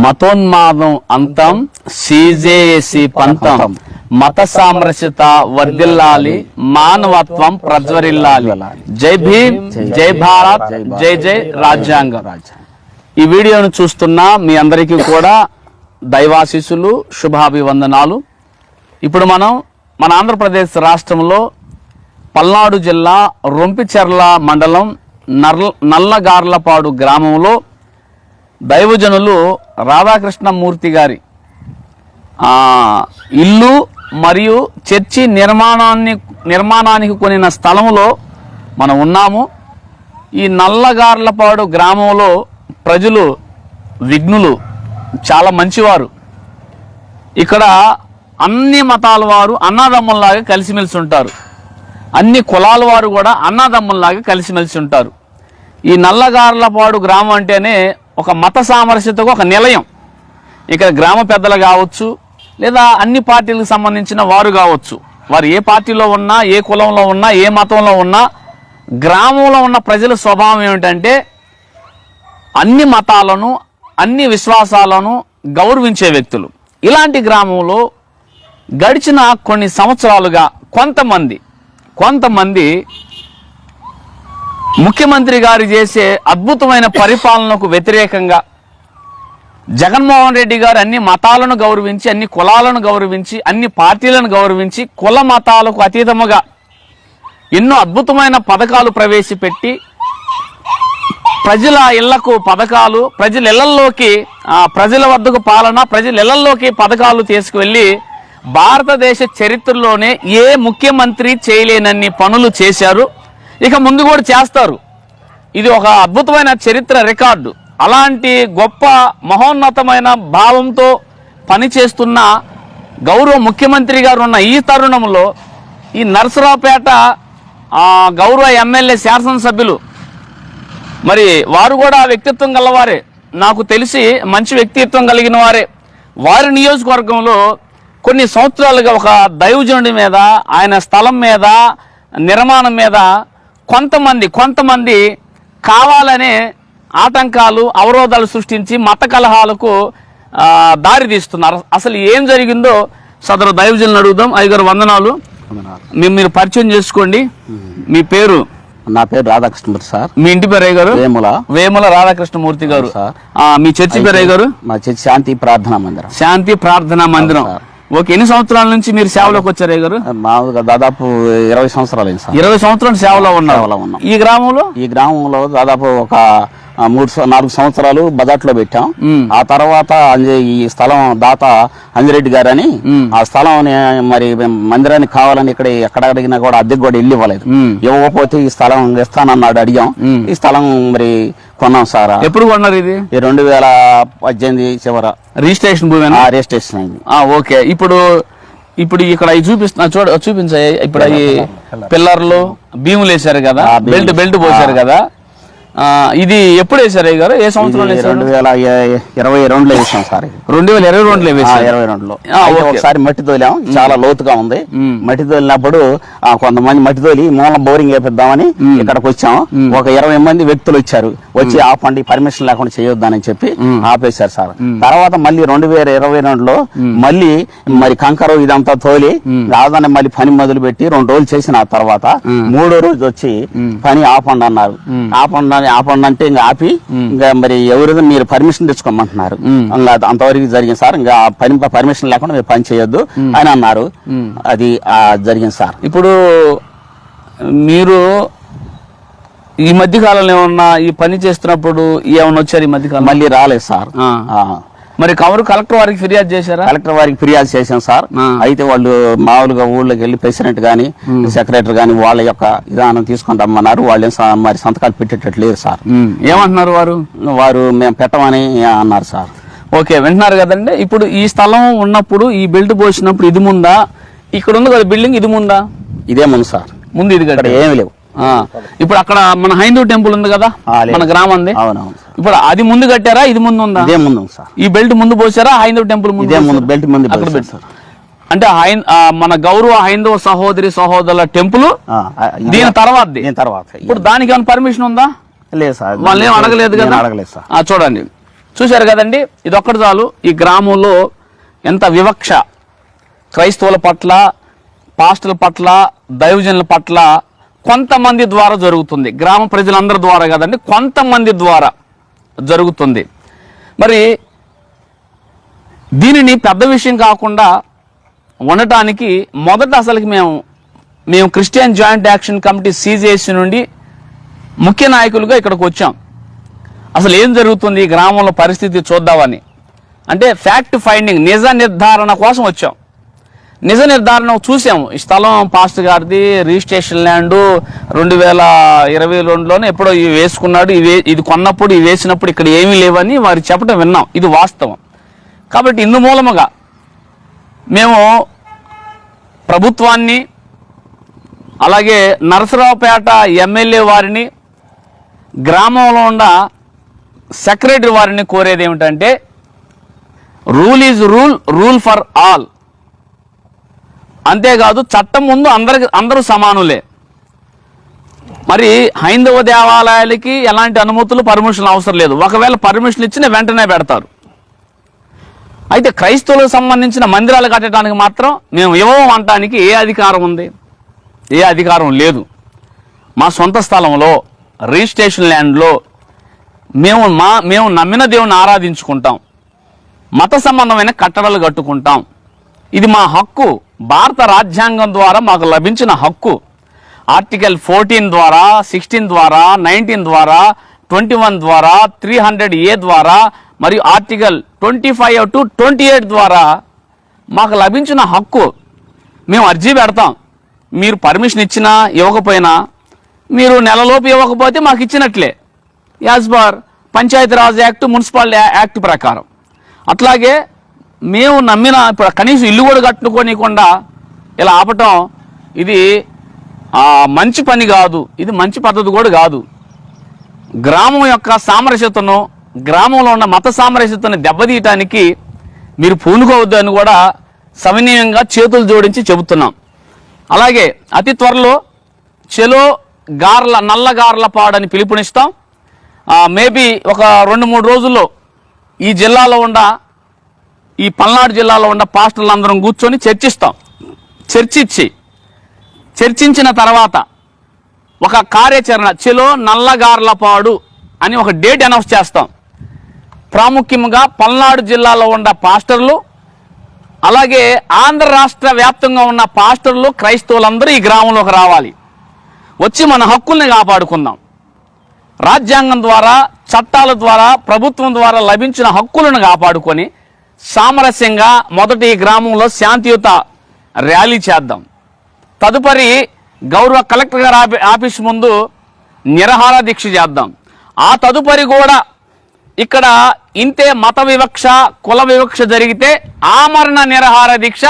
మతోన్మాదం అంతం సీజేసి పంతం. మత సామరస్యత వర్ధిల్లాలి మానవత్వం ప్రజ్వరిల్లాలి. జై భీమ్ జై భారత్ జై జై రాజ్యాంగం. ఈ వీడియోను చూస్తున్న మీ అందరికీ కూడా దైవాశీసులు శుభాభివందనాలు. ఇప్పుడు మనం మన ఆంధ్రప్రదేశ్ రాష్ట్రంలో పల్నాడు జిల్లా రొంపిచెర్ల మండలం నర్ల నల్లగార్లపాడు గ్రామంలో దైవజనులు రాధాకృష్ణమూర్తి గారి ఇల్లు మరియు చర్చి నిర్మాణాన్ని నిర్మాణానికి కొనిన స్థలంలో మనం ఉన్నాము. ఈ నల్లగార్లపాడు గ్రామంలో ప్రజలు విఘ్నులు చాలా మంచివారు. ఇక్కడ అన్ని మతాల వారు అన్నదమ్ముల్లాగా కలిసిమెలిసి ఉంటారు. అన్ని కులాల వారు కూడా అన్నదమ్ముల్లాగా కలిసిమెలిసి ఉంటారు. ఈ నల్లగార్లపాడు గ్రామం అంటేనే ఒక మత సామరస్యతకు ఒక నిలయం. ఇక్కడ గ్రామ పెద్దలు కావచ్చు లేదా అన్ని పార్టీలకు సంబంధించిన వారు కావచ్చు. వారు ఏ పార్టీలో ఉన్నా ఏ కులంలో ఉన్నా ఏ మతంలో ఉన్నా గ్రామంలో ఉన్న ప్రజల స్వభావం ఏమిటంటే అన్ని మతాలను అన్ని విశ్వాసాలను గౌరవించే వ్యక్తులు. ఇలాంటి గ్రామంలో గడిచిన కొన్ని సంవత్సరాలుగా కొంతమంది కొంతమంది ముఖ్యమంత్రి గారు చేసే అద్భుతమైన పరిపాలనకు వ్యతిరేకంగా జగన్మోహన్ రెడ్డి గారు అన్ని మతాలను గౌరవించి అన్ని కులాలను గౌరవించి అన్ని పార్టీలను గౌరవించి కుల మతాలకు అతీతముగా ఎన్నో అద్భుతమైన పథకాలు ప్రవేశపెట్టి ప్రజల ఇళ్ళకు పథకాలు ప్రజల ఇళ్ళలోకి ప్రజల వద్దకు పాలన ప్రజల ఇళ్ళలోకి పథకాలు తీసుకువెళ్ళి భారతదేశ చరిత్రలోనే ఏ ముఖ్యమంత్రి చేయలేనన్ని పనులు చేశారు. ఇక ముందు కూడా చేస్తారు. ఇది ఒక అద్భుతమైన చరిత్ర రికార్డు. అలాంటి గొప్ప మహోన్నతమైన భావంతో పనిచేస్తున్న గౌరవ ముఖ్యమంత్రి గారు ఉన్న ఈ తరుణంలో ఈ నరసరావుపేట గౌరవ ఎమ్మెల్యే శాసనసభ్యులు మరి వారు కూడా వ్యక్తిత్వం గలవారే. నాకు తెలిసి మంచి వ్యక్తిత్వం కలిగిన వారే. వారి నియోజకవర్గంలో కొన్ని సంవత్సరాలుగా ఒక దైవజనుడి మీద ఆయన స్థలం మీద నిర్మాణం మీద కొంతమంది కొంతమంది కావాలనే ఆటంకాలు అవరోధాలు సృష్టించి మత కలహాలకు దారి తీస్తున్నారు. అసలు ఏం జరిగిందో సదరు దైవజనులను అడుగుదాం. అయ్యగారు వందనాలు. మేము మీరు పరిచయం చేసుకోండి. మీ పేరు? నా పేరు రాధాకృష్ణమూర్తి సార్. మీ ఇంటి పేరు అయ్య గారు వేముల. వేముల రాధాకృష్ణమూర్తి గారు. మీ చర్చి పేరు అయ్య గారు మా చర్చి శాంతి ప్రార్థనా మందిరం. శాంతి ప్రార్థనా మందిరం. ఓకే ఎన్ని సంవత్సరాల నుంచి మీరు సేవలోకి వచ్చారు గారు మామూలుగా దాదాపు ఇరవై సంవత్సరాలు ఇరవై సంవత్సరాలు సేవలో ఉన్నారు. ఈ గ్రామంలో? ఈ గ్రామంలో దాదాపు ఒక మూడు నాలుగు సంవత్సరాలు బజాట్లో పెట్టాం. ఆ తర్వాత ఈ స్థలం దాత అంజిరెడ్డి గారు అని మ్. ఆ స్థలం మరి మందిరానికి కావాలని ఇక్కడ ఎక్కడ అడిగినా కూడా అద్దెకు కూడా ఇల్లు ఇవ్వలేదు. ఇవ్వకపోతే ఈ స్థలం ఇస్తానన్నాడు అడిగాం. ఈ స్థలం మరి కొన్నాం సార్. ఎప్పుడు కొన్నారు ఇది? రెండు వేల పద్దెనిమిది చివర. రిజిస్ట్రేషన్ భూమేనా? ఆ రిజిస్ట్రేషన్ అయింది. ఓకే. ఇప్పుడు ఇప్పుడు ఇక్కడ చూపిస్తున్నా చూడ చూపించాయి. ఇప్పుడు అవి పిల్లర్లు భీములు వేశారు కదా. బెల్ట్ బెల్ట్ పోసారు కదా. ఇది ఎప్పుడు వేశారు అయ్య గారు? ఏ సంవత్సరం రెండు వేల ఇరవై రెండులో వేసాం సార్. రెండు వేల ఇరవై రెండులో ఆ, వేశారు. ఇరవై రెండులో. ఆ. ఒకసారి మట్టి తోలాం. చాలా లోతుగా ఉంది. మట్టి తోలినప్పుడు ఆ, కొంతమంది మట్టి తోలి మూల బోరింగ్ వేపిద్దామని ఇక్కడికి వచ్చాం. ఒక ఇరవై మంది వ్యక్తులు వచ్చారు. వచ్చి ఆపండి పర్మిషన్ లేకుండా చేయొద్దని చెప్పి ఆపేశారు సార్. తర్వాత మళ్ళీ రెండు వేల ఇరవై రెండులో మళ్ళీ మరి కంకరు ఇదంతా తోలి రాజధాని మళ్ళీ పని మొదలు పెట్టి రెండు రోజులు చేసిన ఆ తర్వాత మూడో రోజు వచ్చి పని ఆపండి అన్నారు. ఆపండి అని- ఆపండి అంటే ఇంకా ఆపి ఇంకా మరి ఎవరిదో మీరు పర్మిషన్ తెచ్చుకోమంటున్నారు. అంతవరకు జరిగింది సార్. ఇంకా పని పర్మిషన్ లేకుండా మీరు పని చేయొద్దు అని అన్నారు. అది ఆ, జరిగింది సార్. ఇప్పుడు మీరు ఈ మధ్య కాలంలో ఏమన్నా ఈ పని చేస్తున్నప్పుడు ఏమన్నా వచ్చారు ఈ మధ్య కాలం మళ్ళీ రాలేదు సార్. మరి కవరు కలెక్టర్ వారికి ఫిర్యాదు చేశారా? కలెక్టర్ వారికి ఫిర్యాదు చేశాం సార్. అయితే వాళ్ళు మామూలుగా ఊళ్ళోకి వెళ్ళి ప్రెసిడెంట్ గాని సెక్రటరీ గాని వాళ్ళ యొక్క విధానం తీసుకొని రమ్మన్నారు. వాళ్ళు మరి సంతకాలు పెట్టేటట్టు లేదు సార్ ఏమంటున్నారు వారు? వారు మేము పెట్టమని అన్నారు సార్. ఓకే వింటున్నారు కదండి. ఇప్పుడు ఈ స్థలం ఉన్నప్పుడు ఈ బెల్ట్ పోసినప్పుడు ఇది ముందా? ఇక్కడ ఉంది కదా బిల్డింగ్ ఇది ముందా? ఇదే ముందు సార్. ముందు ఇది కట్టారు. ఏమి లేవు. ఇప్పుడు అక్కడ మన హైందూ టెంపుల్ ఉంది కదా. మన అవునవును సార్. ఇప్పుడు అది ముందు కట్టారా? ఇది ముందు ఉందా? ఇదే ముందు ఉంది సార్. ఈ బెల్ట్ ముందు పోసారా? హైందూ టెంపుల్ ముందు ఇదే ముందు పోసారా? బెల్ట్ ముందు అక్కడ పోసారు పెట్టారు అంటే మన గౌరవ హైందవ సహోదరి సహోదరుల టెంపుల్ దీని తర్వాత దీని తర్వాత ఇప్పుడు దానికి ఏమైనా పర్మిషన్ ఉందా? లేదు సార్. వాళ్ళు ఏం అడగలేదు కదా? అడగలేదు సార్. చూడండి. చూశారు కదండి? ఇది ఒక్కటి చాలు. ఈ గ్రామంలో ఎంత వివక్ష. క్రైస్తవుల పట్ల పాస్టర్ల పట్ల దైవజనుల పట్ల కొంతమంది ద్వారా జరుగుతుంది. గ్రామ ప్రజలందరి ద్వారా కదండి కొంతమంది ద్వారా జరుగుతుంది. మరి దీనిని పెద్ద విషయం కాకుండా ఉండటానికి మొదట అసలుకి మేము మేము Christian joint action committee CJC నుండి ముఖ్య నాయకులుగా ఇక్కడికి వచ్చాం. అసలు ఏం జరుగుతుంది ఈ గ్రామంలో పరిస్థితి చూద్దామని. అంటే ఫ్యాక్ట్ ఫైండింగ్ నిజ నిర్ధారణ కోసం వచ్చాం. నిజ నిర్ధారణ చూసాము ఈ స్థలం పాస్ట్ గారిది రిజిస్ట్రేషన్ ల్యాండ్ రెండు వేల ఇరవై రెండులోనే ఎప్పుడో ఇవి వేసుకున్నాడు. ఇవి ఇది కొన్నప్పుడు ఇవి వేసినప్పుడు ఇక్కడ ఏమీ లేవని వారు చెప్పడం విన్నాం. ఇది వాస్తవం. కాబట్టి ఇందు మూలముగా మేము ప్రభుత్వాన్ని అలాగే నరసరావుపేట ఎమ్మెల్యే వారిని గ్రామంలో ఉన్న సెక్రటరీ వారిని కోరేది ఏమిటంటే rule is rule rule for all. అంతేకాదు చట్టం ముందు అందరికి అందరూ సమానులే. మరి హైందవ దేవాలయాలకి ఎలాంటి అనుమతులు పర్మిషన్ అవసరం లేదు. ఒకవేళ పర్మిషన్ ఇచ్చిన వెంటనే పెడతారు. అయితే క్రైస్తవులకు సంబంధించిన మందిరాలు కట్టడానికి మాత్రం మేము ఇవ్వం అనటానికి ఏ అధికారం ఉంది? ఏ అధికారం లేదు. మా సొంత స్థలంలో రిజిస్ట్రేషన్ ల్యాండ్లో మేము మా మేము నమ్మిన దేవుని ఆరాధించుకుంటాం. మత సంబంధమైన కట్టడలు కట్టుకుంటాం. ఇది మా హక్కు. భారత రాజ్యాంగం ద్వారా మాకు లభించిన హక్కు. ఆర్టికల్ ఫోర్టీన్ ద్వారా సిక్స్టీన్ ద్వారా నైన్టీన్ ద్వారా ట్వంటీ వన్ ద్వారా త్రీ హండ్రెడ్ ఏ ద్వారా మరియు article twenty five to twenty eight ద్వారా మాకు లభించిన హక్కు. మేము అర్జీ పెడతాం. మీరు పర్మిషన్ ఇచ్చినా ఇవ్వకపోయినా మీరు నెలలోపు ఇవ్వకపోతే మాకు ఇచ్చినట్లే. As per Panchayati Raj act municipal act ప్రకారం. అట్లాగే మేము నమ్మిన ఇప్పుడు కనీసం ఇల్లు కూడా కట్టుకోనికుండా ఇలా ఆపటం ఇది మంచి పని కాదు. ఇది మంచి పద్ధతి కూడా కాదు. గ్రామం యొక్క సామరస్యతను గ్రామంలో ఉన్న మత సామరస్యతను దెబ్బతీయటానికి మీరు పూనుకోవద్దు అని కూడా సమన్వయంగా చేతులు జోడించి చెబుతున్నాం. అలాగే అతి త్వరలో చెలో గార్ల నల్లగార్ల పాడని పిలుపునిస్తాం. మేబీ ఒక రెండు మూడు రోజుల్లో ఈ జిల్లాలో ఉన్న ఈ పల్నాడు జిల్లాలో ఉన్న పాస్టర్లు అందరం కూర్చొని చర్చిస్తాం. చర్చించి చర్చించిన తర్వాత ఒక కార్యాచరణ చెలో నల్లగార్లపాడు అని ఒక డేట్ అనౌన్స్ చేస్తాం. ప్రాముఖ్యంగా పల్నాడు జిల్లాలో ఉన్న పాస్టర్లు అలాగే ఆంధ్ర రాష్ట్ర వ్యాప్తంగా ఉన్న పాస్టర్లు క్రైస్తవులందరూ ఈ గ్రామంలోకి రావాలి. వచ్చి మన హక్కుల్ని కాపాడుకుందాం. రాజ్యాంగం ద్వారా చట్టాల ద్వారా ప్రభుత్వం ద్వారా లభించిన హక్కులను కాపాడుకొని సామరస్యంగా మొదటి ఈ గ్రామంలో శాంతియుత ర్యాలీ చేద్దాం. తదుపరి గౌరవ కలెక్టర్ గారి ఆఫీ- ఆఫీస్ ముందు నిరహార దీక్ష చేద్దాం. ఆ తదుపరి కూడా ఇక్కడ ఇంతే మత వివక్ష కుల వివక్ష జరిగితే ఆమరణ నిరహార దీక్ష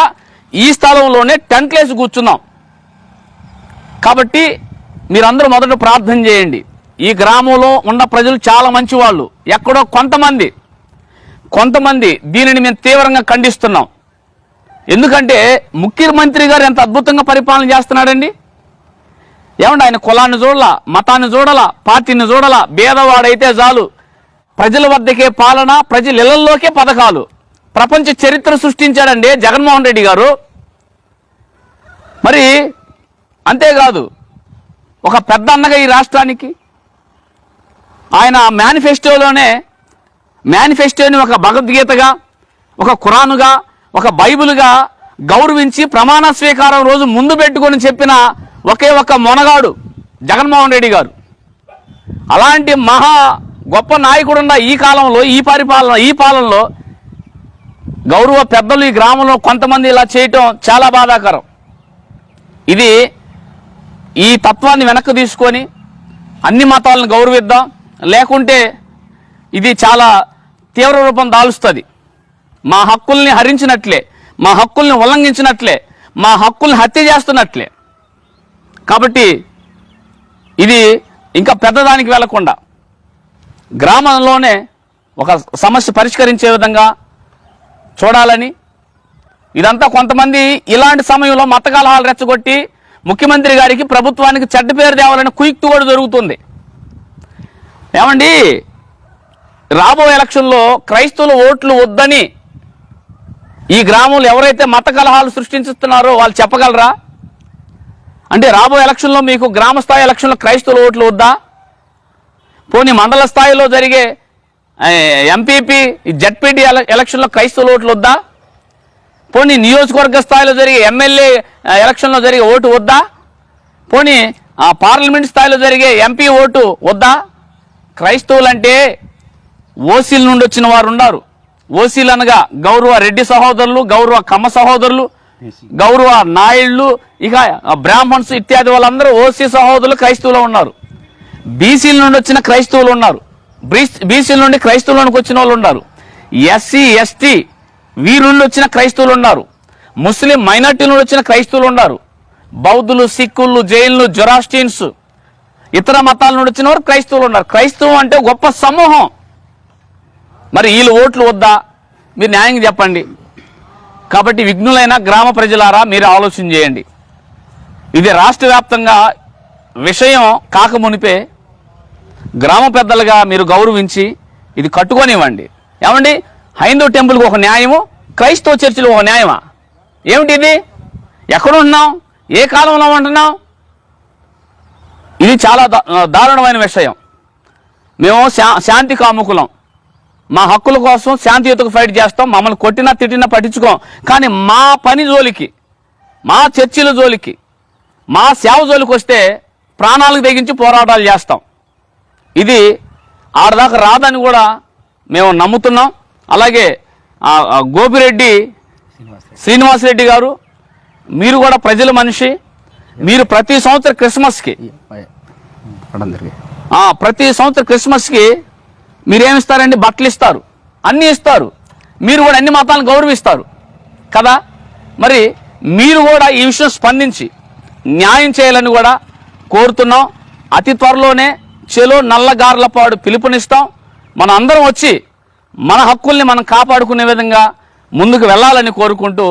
ఈ స్థలంలోనే టెంట్లేసి కూర్చున్నాం. కాబట్టి మీరందరూ మొదట ప్రార్థన చేయండి. ఈ గ్రామంలో ఉన్న ప్రజలు చాలా మంచి వాళ్ళు ఎక్కడో కొంతమంది కొంతమంది దీనిని మేము తీవ్రంగా ఖండిస్తున్నాం. ఎందుకంటే ముఖ్యమంత్రి గారు ఎంత అద్భుతంగా పరిపాలన చేస్తున్నాడండి? ఏమండి ఆయన కులాన్ని చూడాల మతాన్ని చూడాల పార్టీని చూడాల భేదవాడైతే చాలు. ప్రజల వద్దకే పాలన ప్రజల ఇళ్ళలోకే పథకాలు. ప్రపంచ చరిత్ర సృష్టించాడండి జగన్మోహన్ రెడ్డి గారు. మరి అంతేకాదు ఒక పెద్ద అన్నగా ఈ రాష్ట్రానికి ఆయన మేనిఫెస్టోలోనే మేనిఫెస్టోని ఒక భగవద్గీతగా ఒక ఖురానుగా ఒక బైబిల్గా గౌరవించి ప్రమాణ స్వీకారం రోజు ముందు పెట్టుకొని చెప్పిన ఒకే ఒక మొనగాడు జగన్మోహన్ రెడ్డి గారు. అలాంటి మహా గొప్ప నాయకుడున్న ఈ కాలంలో ఈ పరిపాలన ఈ పాలనలో గౌరవ పెద్దలు ఈ గ్రామంలో కొంతమంది ఇలా చేయటం చాలా బాధాకరం. ఇది ఈ తత్వాన్ని వెనక్కి తీసుకొని అన్ని మతాలను గౌరవిద్దాం. లేకుంటే ఇది చాలా తీవ్ర రూపం దాలుస్తుంది. మా హక్కుల్ని హరించినట్లే మా హక్కుల్ని ఉల్లంఘించినట్లే మా హక్కుల్ని హత్య చేస్తున్నట్లే. కాబట్టి ఇది ఇంకా పెద్దదానికి వెళ్ళకుండా గ్రామంలోనే ఒక సమస్య పరిష్కరించే విధంగా చూడాలని ఇదంతా కొంతమంది ఇలాంటి సమయంలో మతకాలహాలు రెచ్చగొట్టి ముఖ్యమంత్రి గారికి ప్రభుత్వానికి చెడ్డ పేరు తేవాలని కుయుక్తి కూడా జరుగుతుంది. ఏమండి? రాబోయే ఎలక్షన్లో క్రైస్తవుల ఓట్లు వద్దని ఈ గ్రామంలో ఎవరైతే మత కలహాలు సృష్టించుతున్నారో వాళ్ళు చెప్పగలరా? అంటే రాబోయే ఎలక్షన్లో మీకు గ్రామ స్థాయి ఎలక్షన్లో క్రైస్తవుల ఓట్లు వద్దా? పోనీ మండల స్థాయిలో జరిగే ఎంపీపీ జడ్పీటీ ఎలక్షన్లో క్రైస్తవుల ఓట్లు వద్దా? పోనీ నియోజకవర్గ స్థాయిలో జరిగే ఎమ్మెల్యే ఎలక్షన్లో జరిగే ఓటు వద్దా? పోనీ ఆ పార్లమెంట్ స్థాయిలో జరిగే ఎంపీ ఓటు వద్దా? క్రైస్తవులంటే ఓసీల నుండి వచ్చిన వారు ఉన్నారు. ఓసీలు అనగా గౌరవ రెడ్డి సహోదరులు గౌరవ కమ్మ సహోదరులు గౌరవ నాయుళ్ళు ఇక బ్రాహ్మణ్స్ ఇత్యాది వాళ్ళందరూ ఓసీ సహోదరులు క్రైస్తవులు ఉన్నారు. బీసీల నుండి వచ్చిన క్రైస్తవులు ఉన్నారు. బీసీల నుండి క్రైస్తవులకు వచ్చిన వాళ్ళు ఉన్నారు. ఎస్సీ ఎస్టీ వీరి నుండి వచ్చిన క్రైస్తవులు ఉన్నారు. ముస్లిం మైనార్టీ నుండి వచ్చిన క్రైస్తవులు ఉన్నారు. బౌద్ధులు సిక్కులు జైన్లు జొరాస్టియన్స్ ఇతర మతాల నుండి వచ్చిన వారు క్రైస్తవులు ఉన్నారు. క్రైస్తవం అంటే గొప్ప సమూహం. మరి వీళ్ళు ఓట్లు వద్దా? మీరు న్యాయం చెప్పండి. కాబట్టి విఘ్నులైన గ్రామ ప్రజలారా మీరు ఆలోచన చేయండి. ఇది రాష్ట్ర వ్యాప్తంగా విషయం కాక మునిపే గ్రామ పెద్దలుగా మీరు గౌరవించి ఇది కట్టుకొనివ్వండి. ఏమండి? హైందవ టెంపుల్కి ఒక న్యాయము క్రైస్తవ చర్చిలు ఒక న్యాయమా? ఏమిటి ఇది? ఎక్కడుంటున్నాం? ఏ కాలంలో ఉంటున్నాం? ఇది చాలా దారుణమైన విషయం. మేము శా శాంతి కాముకులం మా హక్కుల కోసం శాంతియుతకు ఫైట్ చేస్తాం మమ్మల్ని కొట్టినా తిట్టినా పట్టించుకోం. కానీ మా పని జోలికి మా చర్చిల జోలికి మా సేవ జోలికి వస్తే ప్రాణాలకు తెగించి పోరాటాలు చేస్తాం. ఇది ఆడదాకా రాదని కూడా మేము నమ్ముతున్నాం. అలాగే గోపిరెడ్డి శ్రీనివాసరెడ్డి గారు మీరు కూడా ప్రజల మనిషి. మీరు ప్రతి సంవత్సరం క్రిస్మస్కి ప్రతి సంవత్సరం క్రిస్మస్కి మీరేమిస్తారండి? బట్టలు ఇస్తారు. అన్నీ ఇస్తారు. మీరు కూడా అన్ని మతాలను గౌరవిస్తారు. కదా? మరి మీరు కూడా ఈ విషయం స్పందించి న్యాయం చేయాలని కూడా కోరుతున్నాం. అతి త్వరలోనే చెలో నల్లగార్లపాడు పిలుపునిస్తాం. మన అందరం వచ్చి మన హక్కుల్ని మనం కాపాడుకునే విధంగా ముందుకు వెళ్ళాలని కోరుకుంటూ